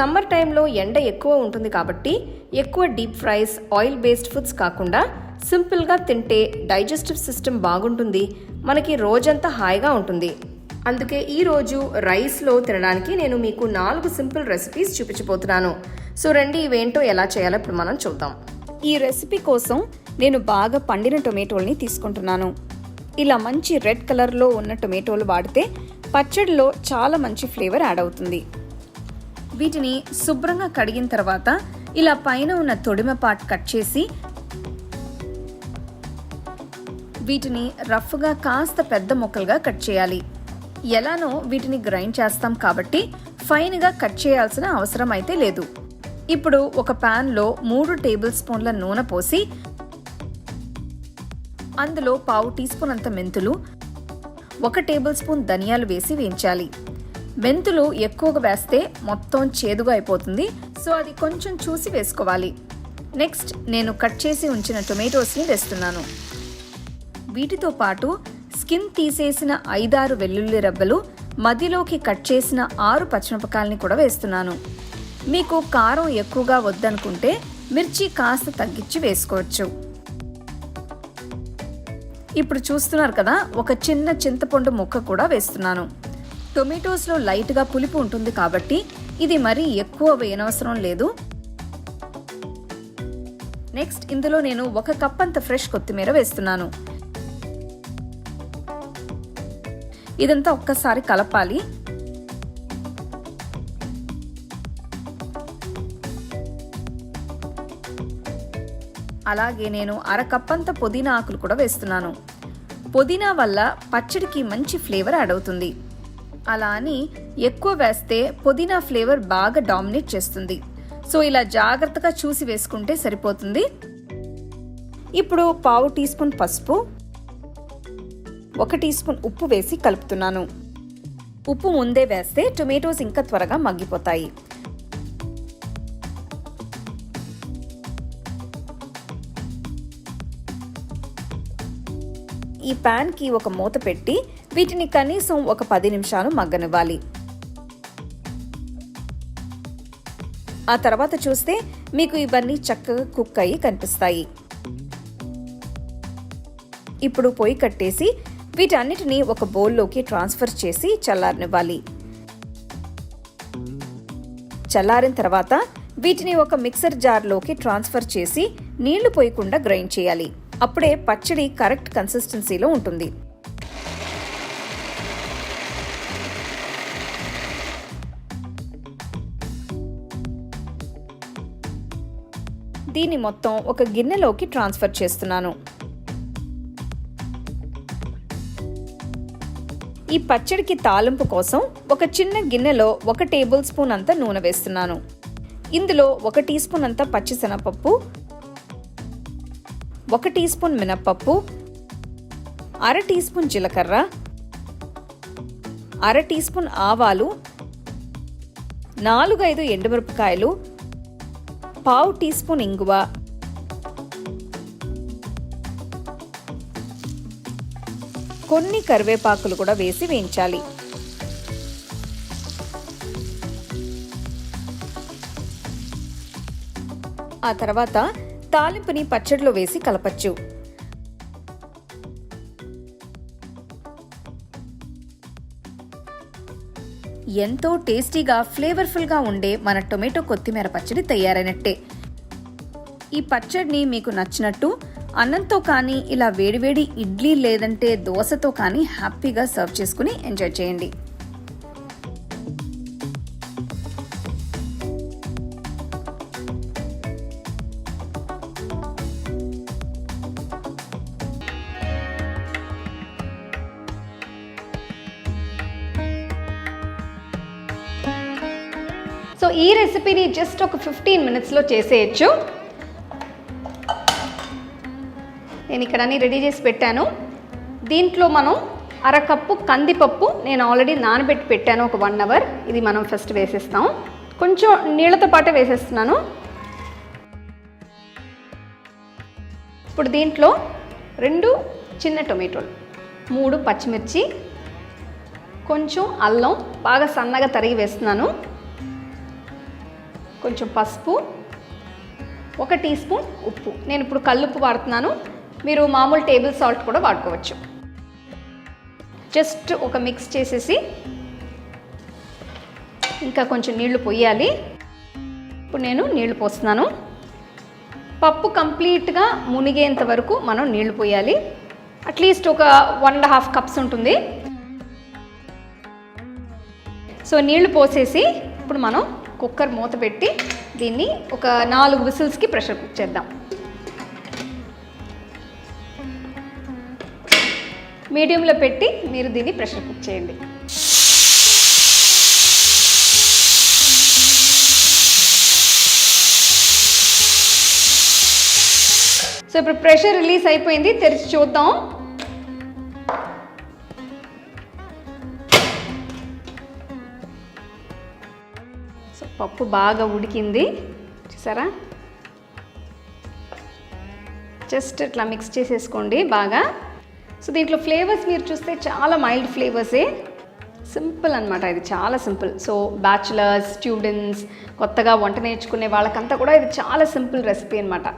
Summer టైంలో ఎండ ఎక్కువ ఉంటుంది కాబట్టి ఎక్కువ deep fries oil based foods కాకుండా సింపుల్గా తింటే డైజెస్టివ్ సిస్టమ్ బాగుంటుంది. మనకి రోజంతా హాయిగా ఉంటుంది. అందుకే ఈరోజు రైస్లో తినడానికి నేను మీకు నాలుగు సింపుల్ రెసిపీస్ చూపించబోతున్నాను. సో రండి ఇవేంటో ఎలా చేయాలో ఇప్పుడు మనం చూద్దాం. ఈ రెసిపీ కోసం నేను బాగా పండిన టొమాటోల్ని తీసుకుంటున్నాను. ఇలా మంచి రెడ్ కలర్లో ఉన్న టొమాటోలు వాడితే పచ్చడిలో చాలా మంచి ఫ్లేవర్ యాడ్ అవుతుంది. వీటిని శుభ్రంగా కడిగిన తర్వాత ఇలా పైన ఉన్న తొడిమ పార్ట్ కట్ చేసి వీటిని రఫ్గా కాస్త పెద్ద ముక్కలుగా కట్ చేయాలి. ఎలానో వీటిని గ్రైండ్ చేస్తాం కాబట్టి ఫైన్గా కట్ చేయాల్సిన అవసరం అయితే లేదు. ఇప్పుడు ఒక ప్యాన్లో మూడు టేబుల్ స్పూన్ల నూనె పోసి అందులో పావు టీ స్పూన్ అంత మెంతులు ఒక టేబుల్ స్పూన్ ధనియాలు వేసి వేయించాలి. మెంతులు ఎక్కువగా వేస్తే మొత్తం చేదుగా అయిపోతుంది. సో అది కొంచెం చూసి వేసుకోవాలి. నెక్స్ట్ నేను కట్ చేసి ఉంచిన టొమాటోస్ని వేస్తున్నాను. వీటితో పాటు స్కిన్ తీసేసిన ఐదారు వెల్లుల్లి రెబ్బలు మధ్యలోకి కట్ చేసిన ఆరు పచ్చిమిరపకాయలని కూడా వేస్తున్నాను. మీకు కారం ఎక్కువగా వద్దనుకుంటే మిర్చి కాస్త తగ్గించి వేసుకోవచ్చు. ఇప్పుడు చూస్తున్నారు కదా ఒక చిన్న చింతపండు ముక్క కూడా వేస్తున్నాను. టొమాటోస్లో లైట్గా పులుపు ఉంటుంది కాబట్టి ఇది మరీ ఎక్కువ వేయనవసరం లేదు. నెక్స్ట్ ఇందులో నేను ఒక కప్ అంత ఫ్రెష్ కొత్తిమీర వేస్తున్నాను. ఇదంతా ఒక్కసారి కలపాలి. అలాగే నేను అర కప్పంత పుదీనా ఆకులు కూడా వేస్తున్నాను. పుదీనా వల్ల పచ్చడికి మంచి ఫ్లేవర్ యాడ్ అవుతుంది. అలా అని ఎక్కువ వేస్తే పుదీనా ఫ్లేవర్ బాగా డామినేట్ చేస్తుంది. సో ఇలా జాగ్రత్తగా చూసి వేసుకుంటే సరిపోతుంది. ఇప్పుడు పావు టీ స్పూన్ పసుపు ఒక టీ స్పూన్ ఉప్పు వేసి కలుపుతున్నాను. ఉప్పు ముందే వేస్తే టొమాటోస్ ఇంకా త్వరగా మగ్గిపోతాయి. ఈ ప్యాన్కి ఒక మూత పెట్టి వీటిని కనీసం ఒక పది నిమిషాలు మగ్గనివ్వాలి. ఆ తర్వాత చూస్తే మీకు ఇవన్నీ చక్కగా కుక్ అయ్యి కనిపిస్తాయి. ఇప్పుడు పొయ్యి కట్టేసి వీటన్నిటిని ఒక బౌల్లోకి ట్రాన్స్ఫర్ చేసి చల్లారనివ్వాలి. చల్లారిన తర్వాత వీటిని ఒక మిక్సర్ జార్లోకి ట్రాన్స్ఫర్ చేసి నీళ్ళు పోయకుండా గ్రైండ్ చేయాలి. అప్పుడే పచ్చడి కరెక్ట్ కన్సిస్టెన్సీలో ఉంటుంది. దీన్ని మొత్తం ఒక గిన్నెలోకి ట్రాన్స్ఫర్ చేస్తున్నాను. ఈ పచ్చడికి తాలింపు కోసం ఒక చిన్న గిన్నెలో ఒక టేబుల్ స్పూన్ అంత నూనె వేస్తున్నాను. ఇందులో ఒక టీ స్పూన్ అంత పచ్చిశనగపప్పు ఒక టీ స్పూన్ మినప్పప్పు అర టీ స్పూన్ జీలకర్ర అర టీ స్పూన్ ఆవాలు నాలుగైదు ఎండుమిరపకాయలు పావు టీ స్పూన్ ఇంగువ. కొన్ని కరివేపాకులు కూడా వేసి వేయించాలి. ఆ తర్వాత తాలింపుని పచ్చడిలో వేసి కలపచ్చు. ఎంతో టేస్టీగా ఫ్లేవర్ఫుల్గా ఉండే మన టొమాటో కొత్తిమీర పచ్చడి తయారైనట్టే. ఈ పచ్చడిని మీకు నచ్చినట్టు అన్నంతో కానీ ఇలా వేడివేడి ఇడ్లీ లేదంటే దోశతో కానీ హ్యాపీగా సర్వ్ చేసుకుని ఎంజాయ్ చేయండి. సో ఈ రెసిపీని జస్ట్ ఒక ఫిఫ్టీన్ మినిట్స్లో చేసేయచ్చు. నేను ఇక్కడ అన్ని రెడీ చేసి పెట్టాను. దీంట్లో మనం అరకప్పు కందిపప్పు నేను ఆల్రెడీ నానబెట్టి పెట్టాను ఒక వన్ అవర్. ఇది మనం ఫస్ట్ వేసేస్తాం. కొంచెం నీళ్ళతో పాటే వేసేస్తున్నాను. ఇప్పుడు దీంట్లో రెండు చిన్న టొమాటోలు మూడు పచ్చిమిర్చి కొంచెం అల్లం బాగా సన్నగా తరిగి వేస్తున్నాను. కొంచెం పసుపు ఒక టీ స్పూన్ ఉప్పు. నేను ఇప్పుడు కల్లుప్పు వాడుతున్నాను. మీరు మామూలు టేబుల్ సాల్ట్ కూడా వాడుకోవచ్చు. జస్ట్ ఒక మిక్స్ చేసేసి ఇంకా కొంచెం నీళ్ళు పోయాలి. ఇప్పుడు నేను నీళ్ళు పోస్తున్నాను. పప్పు కంప్లీట్గా మునిగేంత వరకు మనం నీళ్ళు పోయాలి. అట్లీస్ట్ ఒక వన్ అండ్ హాఫ్ కప్స్ ఉంటుంది. సో నీళ్ళు పోసేసి ఇప్పుడు మనం కుక్కర్ మూత పెట్టి దీన్ని ఒక నాలుగు విసిల్స్కి ప్రెషర్ కుక్ చేద్దాం. మీడియంలో పెట్టి మీరు దీన్ని ప్రెషర్ కుక్ చేయండి. సో ఇప్పుడు ప్రెషర్ రిలీజ్ అయిపోయింది. తెరిచి చూద్దాం. పప్పు బాగా ఉడికింది. చూసారా? జస్ట్ ఇట్లా మిక్స్ చేసేసుకోండి బాగా. సో దీంట్లో ఫ్లేవర్స్ మీరు చూస్తే చాలా మైల్డ్ ఫ్లేవర్సే. సింపుల్ అనమాట ఇది చాలా సింపుల్. సో బ్యాచులర్స్ స్టూడెంట్స్ కొత్తగా వంట నేర్చుకునే వాళ్ళకంతా కూడా ఇది చాలా సింపుల్ రెసిపీ అనమాట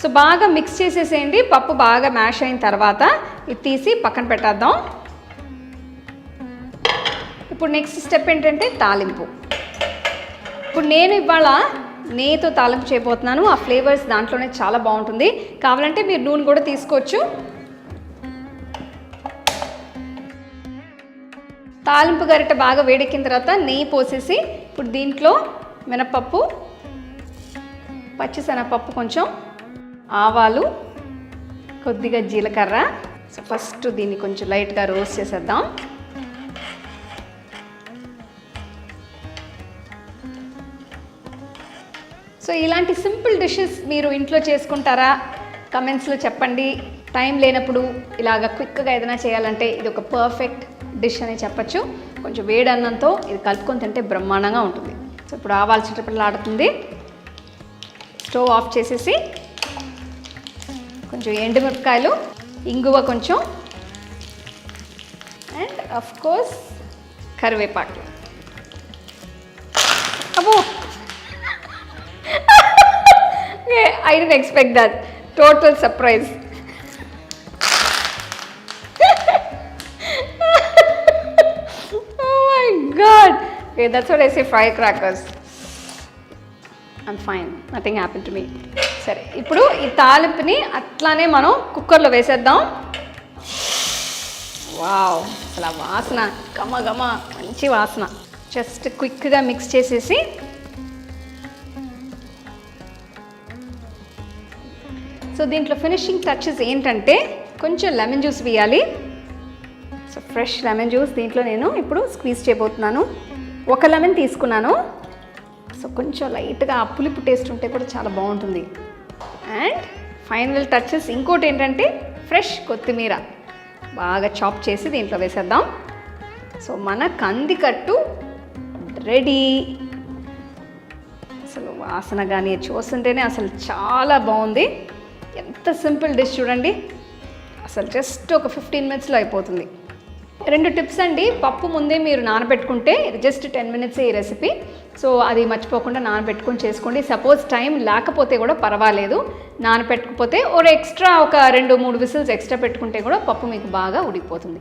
సో బాగా మిక్స్ చేసేసేయండి. పప్పు బాగా మ్యాష్ అయిన తర్వాత ఇది తీసి పక్కన పెట్టేద్దాం. ఇప్పుడు నెక్స్ట్ స్టెప్ ఏంటంటే తాలింపు. ఇప్పుడు నేను ఇవాళ నెయ్యితో తాలింపు చేయబోతున్నాను. ఆ ఫ్లేవర్స్ దాంట్లోనే చాలా బాగుంటుంది. కావాలంటే మీరు నూనె కూడా తీసుకోవచ్చు. తాలింపు గరిట బాగా వేడెక్కిన తర్వాత నెయ్యి పోసేసి ఇప్పుడు దీంట్లో మినపప్పు పచ్చిశనగపప్పు కొంచెం ఆవాలు కొద్దిగా జీలకర్ర. సో ఫస్ట్ దీన్ని కొంచెం లైట్గా రోస్ట్ చేసేద్దాం. సో ఇలాంటి సింపుల్ డిషెస్ మీరు ఇంట్లో చేసుకుంటారా? కమెంట్స్లో చెప్పండి. టైం లేనప్పుడు ఇలాగ క్విక్గా ఏదైనా చేయాలంటే ఇది ఒక పర్ఫెక్ట్ డిష్ అని చెప్పచ్చు. కొంచెం వేడి అన్నంతో ఇది కలుపుకొని తింటే బ్రహ్మాండంగా ఉంటుంది. సో ఇప్పుడు ఆవాల్సినప్పుడు ఆడుతుంది. స్టవ్ ఆఫ్ చేసేసి కొంచెం ఎండుమిరపకాయలు ఇంగువ కొంచెం అండ్ అఫ్ కోర్స్ కరివేపాకు. అబ్బో! I didn't expect that total surprise my God that's what I say fry crackers I'm fine nothing happen to me సరే ఇప్పుడు ఈ తాలింపుని అట్లానే మనం కుక్కర్లో వేసేద్దాం వావ్ అసలు వాసన గమ గమ మంచి వాసన జస్ట్ క్విక్గా మిక్స్ చేసేసి సో దీంట్లో ఫినిషింగ్ టచెస్ ఏంటంటే కొంచెం లెమన్ జ్యూస్ వేయాలి. సో ఫ్రెష్ లెమన్ జ్యూస్ దీంట్లో నేను ఇప్పుడు స్క్వీజ్ చేయబోతున్నాను. ఒక లెమన్ తీసుకున్నాను. సో కొంచెం లైట్గా ఆ పులుపు టేస్ట్ ఉంటే కూడా చాలా బాగుంటుంది. అండ్ ఫైనల్ టచెస్ ఇంకోటి ఏంటంటే ఫ్రెష్ కొత్తిమీర. బాగా చాప్ చేసి దీంట్లో వేసేద్దాం. సో మన కందికట్టు రెడీ అసలు వాసన కానీ చూస్తుంటేనే అసలు చాలా బాగుంది. సింపుల్ డిష్ చూడండి. అసలు జస్ట్ ఒక ఫిఫ్టీన్ మినిట్స్లో అయిపోతుంది. రెండు టిప్స్ అండి. పప్పు ముందే మీరు నానబెట్టుకుంటే జస్ట్ టెన్ మినిట్స్ ఈ రెసిపీ. సో అది మర్చిపోకుండా నానబెట్టుకొని చేసుకోండి. సపోజ్ టైం లేకపోతే కూడా పర్వాలేదు. నానబెట్టకపోతే ఒక ఎక్స్ట్రా ఒక రెండు మూడు విసిల్స్ ఎక్స్ట్రా పెట్టుకుంటే కూడా పప్పు మీకు బాగా ఉడికిపోతుంది.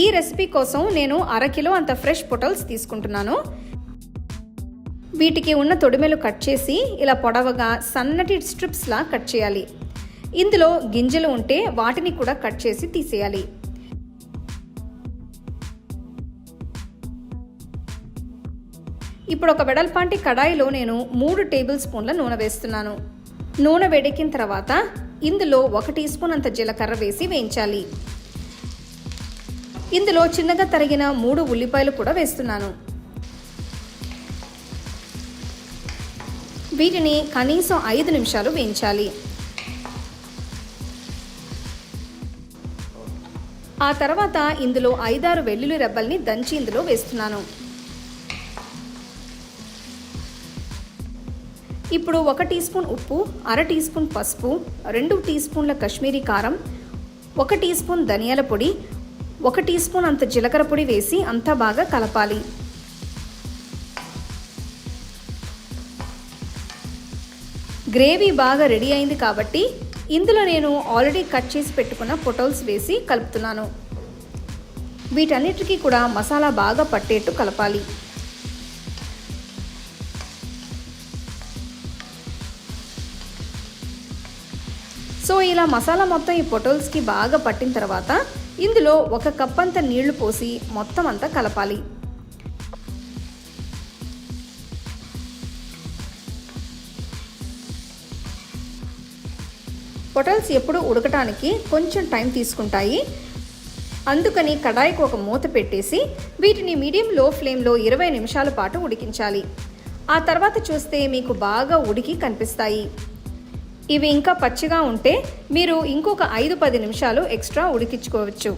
ఈ రెసిపీ కోసం నేను అరకిలో అంత ఫ్రెష్ పొటల్స్ తీసుకుంటున్నాను. వీటికి ఉన్న తొడిమెలు కట్ చేసి ఇలా పొడవగా సన్నటి స్ట్రిప్స్లా కట్ చేయాలి. ఇందులో గింజలు ఉంటే వాటిని కూడా కట్ చేసి తీసేయాలి. ఇప్పుడు ఒక వెడల్పాంటి కడాయిలో నేను మూడు టేబుల్ స్పూన్ల నూనె వేస్తున్నాను. నూనె వేడెక్కిన తర్వాత ఇందులో ఒక టీ స్పూన్ అంత జీలకర్ర వేసి వేయించాలి. ఇందులో చిన్నగా తరిగిన మూడు ఉల్లిపాయలు కూడా వేస్తున్నాను. వీటిని కనీసం ఐదు నిమిషాలు వేయించాలి. ఆ తర్వాత ఇందులో ఐదారు వెల్లుల్లి రెబ్బల్ని దంచి ఇందులో వేస్తున్నాను. ఇప్పుడు ఒక టీ స్పూన్ ఉప్పు అర టీ స్పూన్ పసుపు రెండు టీ స్పూన్ల కాశ్మీరీ కారం ఒక టీ స్పూన్ ధనియాల పొడి ఒక టీ స్పూన్ అంత జీలకర్ర పొడి వేసి అంతా బాగా కలపాలి. గ్రేవీ బాగా రెడీ అయింది కాబట్టి ఇందులో నేను ఆల్రెడీ కట్ చేసి పెట్టుకున్న పొటోల్స్ వేసి కలుపుతున్నాను. వీటన్నిటికీ కూడా మసాలా బాగా పట్టేట్టు కలపాలి. సో ఇలా మసాలా మొత్తం ఈ పొటోల్స్కి బాగా పట్టిన తర్వాత ఇందులో ఒక కప్ అంత నీళ్ళు పోసి మొత్తం అంతా కలపాలి. పొటల్స్ ఎప్పుడు ఉడకటానికి కొంచెం టైం తీసుకుంటాయి. అందుకని కడాయికి ఒక మూత పెట్టేసి వీటిని మీడియం లో ఫ్లేమ్లో ఇరవై నిమిషాల పాటు ఉడికించాలి. ఆ తర్వాత చూస్తే మీకు బాగా ఉడికి కనిపిస్తాయి. ఇవి ఇంకా పచ్చిగా ఉంటే మీరు ఇంకొక ఐదు పది నిమిషాలు ఎక్స్ట్రా ఉడికించుకోవచ్చు.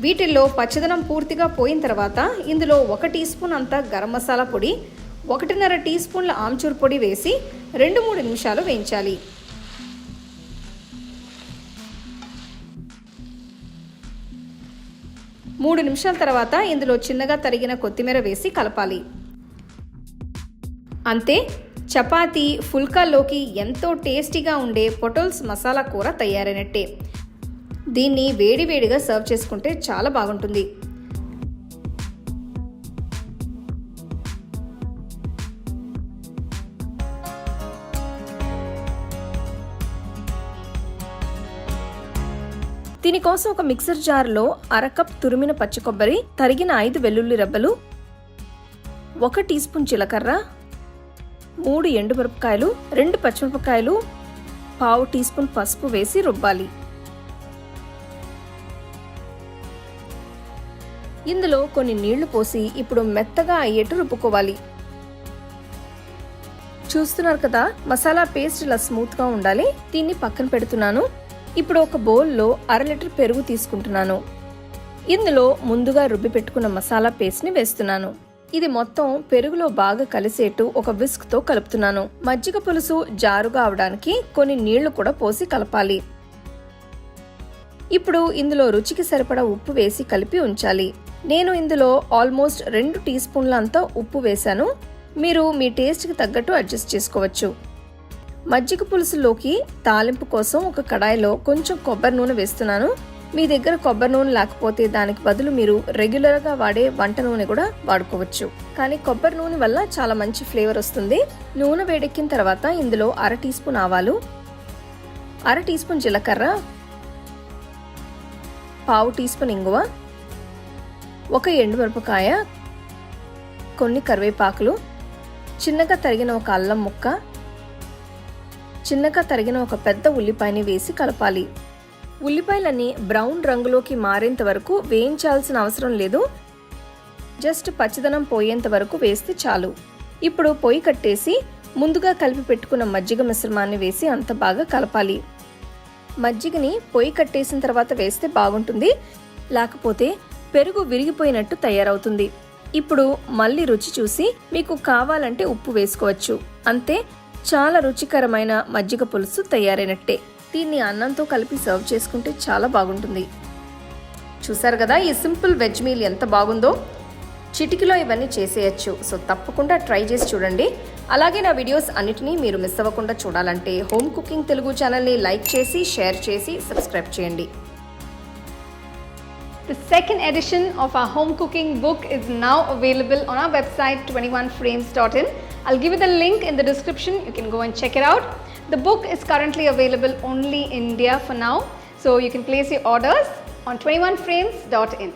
వీటిల్లో పచ్చదనం పూర్తిగా పోయిన తర్వాత ఇందులో ఒక టీ స్పూన్ అంత గరం మసాలా పొడి ఒకటిన్నర టీ స్పూన్ల ఆమ్చూర్ పొడి వేసి రెండు మూడు నిమిషాలు వేయించాలి. మూడు నిమిషాల తర్వాత ఇందులో చిన్నగా తరిగిన కొత్తిమీర వేసి కలపాలి. అంతే చపాతీ ఫుల్కాల్లోకి ఎంతో టేస్టీగా ఉండే పొటోల్స్ మసాలా కూర తయారైనట్టే. దీన్ని వేడివేడిగా సర్వ్ చేసుకుంటే చాలా బాగుంటుంది. దీనికోసం ఒక మిక్సర్ జార్లో అర కప్ తురిమిన పచ్చి కొబ్బరి తరిగిన ఐదు వెల్లుల్లి రెబ్బలు ఒక టీ స్పూన్ జీలకర్ర మూడు ఎండుమిరపకాయలు రెండు పచ్చిమిరపకాయలు పావు టీ స్పూన్ పసుపు వేసి రుబ్బాలి. ఇందులో కొన్ని నీళ్ళు పోసి ఇప్పుడు మెత్తగా అయ్యేట్టు రుబ్బుకోవాలి. చూస్తున్నారు కదా మసాలా పేస్ట్ ఇలా స్మూత్గా ఉండాలి. దీన్ని పక్కన పెడుతున్నాను. ఇప్పుడు ఒక బౌల్లో అర లీటర్ పెరుగు తీసుకుంటున్నాను. ఇందులో ముందుగా రుబ్బి పెట్టుకున్న మసాలా పేస్ట్ని వేస్తున్నాను. ఇది మొత్తం పెరుగులో బాగా కలిసేట్టు ఒక విస్క్తో కలుపుతున్నాను. మజ్జిగ పులుసు జారుగా అవడానికి కొన్ని నీళ్ళు కూడా పోసి కలపాలి. ఇప్పుడు ఇందులో రుచికి సరిపడా ఉప్పు వేసి కలిపి ఉంచాలి. నేను ఇందులో ఆల్మోస్ట్ రెండు టీ స్పూన్ల అంతా ఉప్పు వేశాను. మీరు మీ టేస్ట్కి తగ్గట్టు అడ్జస్ట్ చేసుకోవచ్చు. మజ్జిగ పులుసులోకి తాలింపు కోసం ఒక కడాయిలో కొంచెం కొబ్బరి నూనె వేస్తున్నాను. మీ దగ్గర కొబ్బరి నూనె లేకపోతే దానికి బదులు మీరు రెగ్యులర్గా వాడే వంట నూనె కూడా వాడుకోవచ్చు. కానీ కొబ్బరి నూనె వల్ల చాలా మంచి ఫ్లేవర్ వస్తుంది. నూనె వేడెక్కిన తర్వాత ఇందులో అర టీ స్పూన్ ఆవాలు అర టీ స్పూన్ జీలకర్ర పావు టీ స్పూన్ ఇంగువ ఒక ఎండుమిరపకాయ కొన్ని కరివేపాకులు చిన్నగా తరిగిన ఒక అల్లం ముక్క చిన్నగా తరిగిన ఒక పెద్ద ఉల్లిపాయని వేసి కలపాలి. ఉల్లిపాయలని బ్రౌన్ రంగులోకి మారేంత వరకు వేయించాల్సిన అవసరం లేదు. జస్ట్ పచ్చిదనం పోయేంత వరకు వేస్తే చాలు. ఇప్పుడు పొయ్యి కట్టేసి ముందుగా కలిపి పెట్టుకున్న మజ్జిగ మిశ్రమాన్ని వేసి అంత బాగా కలపాలి. మజ్జిగని పొయ్యి కట్టేసిన తర్వాత వేస్తే బాగుంటుంది. లేకపోతే పెరుగు విరిగిపోయినట్టు తయారవుతుంది. ఇప్పుడు మళ్ళీ రుచి చూసి మీకు కావాలంటే ఉప్పు వేసుకోవచ్చు. అంతే చాలా రుచికరమైన మజ్జిగ పులుసు తయారైనట్టే. దీన్ని అన్నంతో కలిపి సర్వ్ చేసుకుంటే చాలా బాగుంటుంది చూసారు కదా ఈ సింపుల్ వెజ్ మీల్ ఎంత బాగుందో చిటికలో ఇవన్నీ చేసేయచ్చు సో తప్పకుండా ట్రై చేసి చూడండి అలాగే నా వీడియోస్ అన్నిటినీ మీరు మిస్ అవ్వకుండా చూడాలంటే హోమ్ కుకింగ్ తెలుగు ఛానల్ని లైక్ చేసి షేర్ చేసి సబ్స్క్రైబ్ చేయండి The second edition of our home cooking book is now available on our website 21frames.in. I'll give you the link in the description. You can go and check it out. The book is currently available only in India for now, so you can place your orders on 21frames.in.